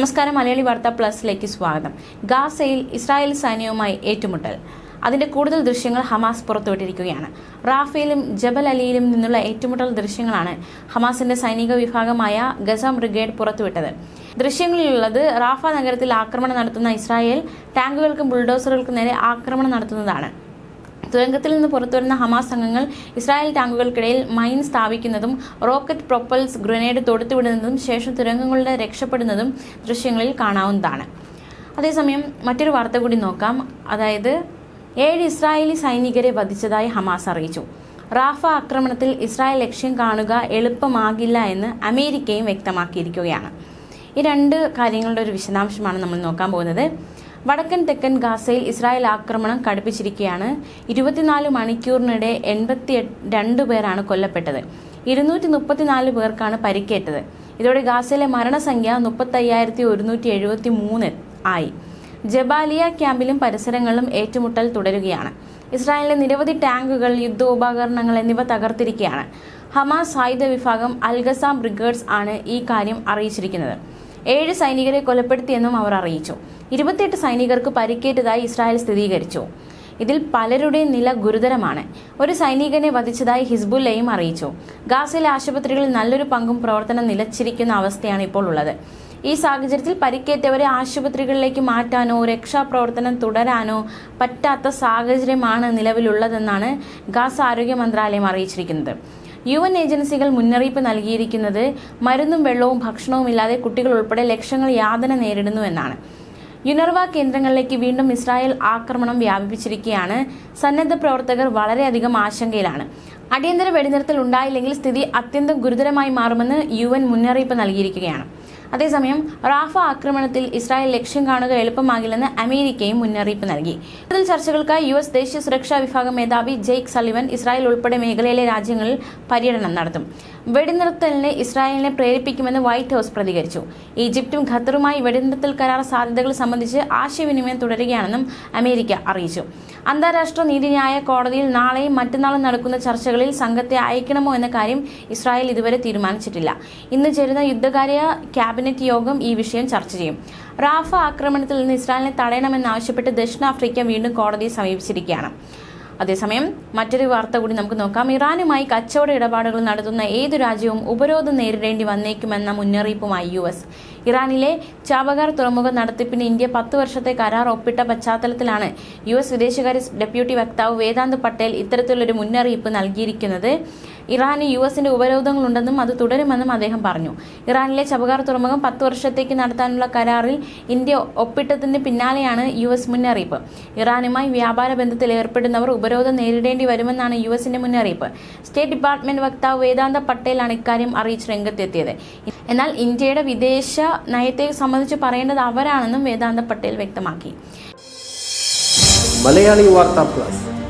നമസ്കാരം മലയാളി വാർത്ത പ്ലസിലേക്ക് സ്വാഗതം. ഗാസയിൽ ഇസ്രായേൽ സൈന്യവുമായി ഏറ്റുമുട്ടൽ. അതിന്റെ കൂടുതൽ ദൃശ്യങ്ങൾ ഹമാസ് പുറത്തുവിട്ടിരിക്കുകയാണ്. റാഫേലും ജബൽ അലിയിലും നിന്നുള്ള ഏറ്റുമുട്ടൽ ദൃശ്യങ്ങളാണ് ഹമാസിന്റെ സൈനിക വിഭാഗമായ ഗസ ബ്രിഗേഡ് പുറത്തുവിട്ടത്. ദൃശ്യങ്ങളിലുള്ളത് റാഫ നഗരത്തിൽ ആക്രമണം നടത്തുന്ന ഇസ്രായേൽ ടാങ്കുകൾക്കും ബുൾഡോസറുകൾക്കും നേരെ ആക്രമണം നടത്തുന്നതാണ്. തുരങ്കത്തിൽ നിന്ന് പുറത്തുവരുന്ന ഹമാസ് അംഗങ്ങൾ ഇസ്രായേൽ ടാങ്കുകൾക്കിടയിൽ മൈൻ സ്ഥാപിക്കുന്നതും റോക്കറ്റ് പ്രൊപ്പൽസ് ഗ്രനേഡ് തൊടുത്തുവിടുന്നതും ശേഷം തുരങ്കങ്ങളുടെ രക്ഷപ്പെടുന്നതും ദൃശ്യങ്ങളിൽ കാണാവുന്നതാണ്. അതേസമയം മറ്റൊരു വാർത്ത കൂടി നോക്കാം. അതായത് ഏഴ് ഇസ്രായേലി സൈനികരെ വധിച്ചതായി ഹമാസ് അറിയിച്ചു. റാഫ ആക്രമണത്തിൽ ഇസ്രായേൽ ലക്ഷ്യം കാണുക എളുപ്പമാകില്ല എന്ന് അമേരിക്കയും വ്യക്തമാക്കിയിരിക്കുകയാണ്. ഈ രണ്ട് കാര്യങ്ങളുടെ ഒരു വിശദാംശമാണ് നമ്മൾ നോക്കാൻ പോകുന്നത്. വടക്കൻ തെക്കൻ ഗാസയിൽ ഇസ്രായേൽ ആക്രമണം കടുപ്പിച്ചിരിക്കുകയാണ്. ഇരുപത്തിനാല് മണിക്കൂറിനിടെ എൺപത്തി രണ്ട് പേരാണ് കൊല്ലപ്പെട്ടത്. ഇരുന്നൂറ്റി മുപ്പത്തിനാല് പേർക്കാണ് പരിക്കേറ്റത്. ഇതോടെ ഗാസയിലെ മരണസംഖ്യ മുപ്പത്തയ്യായിരത്തി ഒരുന്നൂറ്റി എഴുപത്തി മൂന്ന് ആയി. ജബാലിയ ക്യാമ്പിലും പരിസരങ്ങളിലും ഏറ്റുമുട്ടൽ തുടരുകയാണ്. ഇസ്രായേലിലെ നിരവധി ടാങ്കുകൾ യുദ്ധോപകരണങ്ങൾ എന്നിവ തകർത്തിരിക്കുകയാണ്. ഹമാസ് സായുധ വിഭാഗം അൽഗസ ബ്രിഗേഡ്സ് ആണ് ഈ കാര്യം അറിയിച്ചിരിക്കുന്നത്. ഏഴ് സൈനികരെ കൊലപ്പെടുത്തിയെന്നും അവർ അറിയിച്ചു. ഇരുപത്തിയെട്ട് സൈനികർക്ക് പരിക്കേറ്റതായി ഇസ്രായേൽ സ്ഥിരീകരിച്ചു. ഇതിൽ പലരുടെയും നില ഗുരുതരമാണ്. ഒരു സൈനികനെ വധിച്ചതായി ഹിസ്ബുല്ലയും അറിയിച്ചു. ഗാസയിലെ ആശുപത്രികളിൽ നല്ലൊരു പങ്കും പ്രവർത്തനം നിലച്ചിരിക്കുന്ന അവസ്ഥയാണ് ഇപ്പോൾ ഉള്ളത്. ഈ സാഹചര്യത്തിൽ പരിക്കേറ്റവരെ ആശുപത്രികളിലേക്ക് മാറ്റാനോ രക്ഷാപ്രവർത്തനം തുടരാനോ പറ്റാത്ത സാഹചര്യമാണ് നിലവിലുള്ളതെന്നാണ് ഗാസ ആരോഗ്യ മന്ത്രാലയം അറിയിച്ചിരിക്കുന്നത്. യു എൻ ഏജൻസികൾ മുന്നറിയിപ്പ് നൽകിയിരിക്കുന്നത് മരുന്നും വെള്ളവും ഭക്ഷണവും ഇല്ലാതെ കുട്ടികൾ ഉൾപ്പെടെ ലക്ഷങ്ങൾ യാതന നേരിടുന്നു എന്നാണ്. യുനർവ കേന്ദ്രങ്ങളിലേക്ക് വീണ്ടും ഇസ്രായേൽ ആക്രമണം വ്യാപിപ്പിച്ചിരിക്കുകയാണ്. സന്നദ്ധ പ്രവർത്തകർ വളരെയധികം ആശങ്കയിലാണ്. അടിയന്തര വെടിനിർത്തൽ ഉണ്ടായില്ലെങ്കിൽ സ്ഥിതി അത്യന്തം ഗുരുതരമായി മാറുമെന്ന് യു മുന്നറിയിപ്പ് നൽകിയിരിക്കുകയാണ്. അതേസമയം റാഫ ആക്രമണത്തിൽ ഇസ്രായേൽ ലക്ഷ്യം കാണുക എളുപ്പമാകില്ലെന്ന് അമേരിക്കയും മുന്നറിയിപ്പ് നൽകി. കൂടുതൽ ചർച്ചകൾക്കായി യു എസ് ദേശീയ സുരക്ഷാ വിഭാഗം മേധാവി ജെയ്ക്ക് സലിവൻ ഇസ്രായേൽ ഉൾപ്പെടെ മേഖലയിലെ രാജ്യങ്ങളിൽ പര്യടനം നടത്തും. വെടിനിർത്തലിന് ഇസ്രായേലിനെ പ്രേരിപ്പിക്കുമെന്ന് വൈറ്റ് ഹൗസ് പ്രതികരിച്ചു. ഈജിപ്തും ഖത്തറുമായി വെടിനിർത്തൽ കരാർ സാധ്യതകൾ സംബന്ധിച്ച് ആശയവിനിമയം തുടരുകയാണെന്നും അമേരിക്ക അറിയിച്ചു. അന്താരാഷ്ട്ര നീതിന്യായ കോടതിയിൽ നാളെയും മറ്റന്നാളും നടക്കുന്ന ചർച്ചകളിൽ സംഘത്തെ അയക്കണമോ എന്ന കാര്യം ഇസ്രായേൽ ഇതുവരെ തീരുമാനിച്ചിട്ടില്ല. ഇന്ന് ചേരുന്ന യുദ്ധകാര്യ ക്യാബിനറ്റ് യോഗം ഈ വിഷയം ചർച്ച ചെയ്യും. റാഫ ആക്രമണത്തിൽ നിന്ന് ഇസ്രായേലിനെ തടയണമെന്നാവശ്യപ്പെട്ട് ദക്ഷിണാഫ്രിക്ക വീണ്ടും കോടതിയെ സമീപിച്ചിരിക്കുകയാണ്. അതേസമയം മറ്റൊരു വാർത്ത കൂടി നമുക്ക് നോക്കാം. ഇറാനുമായി കച്ചവട ഇടപാടുകൾ നടത്തുന്ന ഏതു രാജ്യവും ഉപരോധം നേരിടേണ്ടി വന്നേക്കുമെന്ന മുന്നറിയിപ്പുമായി യു എസ്. ഇറാനിലെ ചാബഗാർ തുറമുഖ നടത്തിപ്പിന് ഇന്ത്യ പത്ത് വർഷത്തെ കരാർ ഒപ്പിട്ട പശ്ചാത്തലത്തിലാണ് യു എസ് വിദേശകാര്യ ഡെപ്യൂട്ടി വക്താവ് വേദാന്ത് പട്ടേൽ ഇത്തരത്തിലൊരു മുന്നറിയിപ്പ് നൽകിയിരിക്കുന്നത്. ഇറാന് യു എസിന്റെ ഉപരോധങ്ങളുണ്ടെന്നും അത് തുടരുമെന്നും അദ്ദേഹം പറഞ്ഞു. ഇറാനിലെ ചബകാർ തുറമുഖം പത്ത് വർഷത്തേക്ക് നടത്താനുള്ള കരാറിൽ ഇന്ത്യ ഒപ്പിട്ടതിന് പിന്നാലെയാണ് യു എസ് മുന്നറിയിപ്പ്. ഇറാനുമായി വ്യാപാര ബന്ധത്തിൽ ഏർപ്പെടുന്നവർ ഉപരോധം നേരിടേണ്ടി വരുമെന്നാണ് യു എസിന്റെ മുന്നറിയിപ്പ്. സ്റ്റേറ്റ് ഡിപ്പാർട്ട്മെന്റ് വക്താവ് വേദാന്ത പട്ടേലാണ് ഇക്കാര്യം അറിയിച്ച് രംഗത്തെത്തിയത്. എന്നാൽ ഇന്ത്യയുടെ വിദേശ നയത്തെ സംബന്ധിച്ച് പറയേണ്ടത് അവരാണെന്നും വേദാന്ത പട്ടേൽ വ്യക്തമാക്കി. മലയാളി വാർത്താ plus.